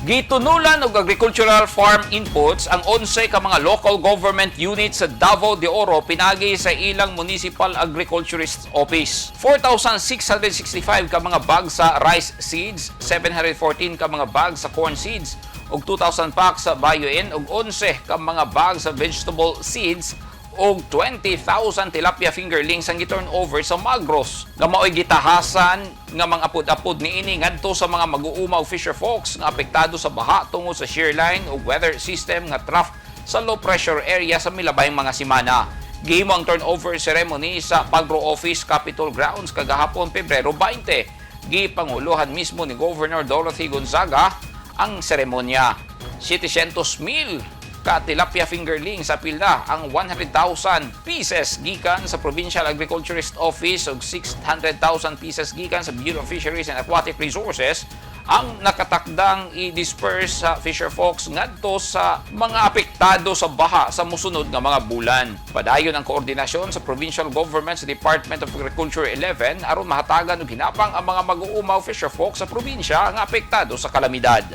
Gitunulan og agricultural farm inputs ang 11 ka mga local government units sa Davao de Oro pinagi sa ilang Municipal Agriculturist Office. 4,665 ka mga bags sa rice seeds, 714 ka mga bags sa corn seeds, ug 2,000 packs sa bioin ug 11 ka mga bags sa vegetable seeds og 20,000 tilapia fingerlings ang gi-turnover sa Magros nga mao'y gitahasan nga mga apod-apod niini ngadto sa mga mag-uumaw fisher folks nga apektado sa baha tungod sa shear line ug weather system nga trough sa low pressure area sa milabayng mga simana. Gihimo ang turnover ceremony sa Pagro Office Capitol Grounds kagahapon Pebrero 20. Gipanguluhan mismo ni Governor Dorothy Gonzaga ang seremonya. 700,000 ka tilapia fingerling sa pila ang 100,000 pieces gikan sa Provincial Agriculturist Office ug 600,000 pieces gikan sa Bureau of Fisheries and Aquatic Resources ang nakatakdang i-disperse sa fisher folks ngadto sa mga apektado sa baha sa musunod nga mga bulan. Padayon ang koordinasyon sa Provincial Government sa Department of Agriculture 11 aron mahatagan og hinapang ang mga mag-uumaw fisher folks sa probinsya nga apektado sa kalamidad.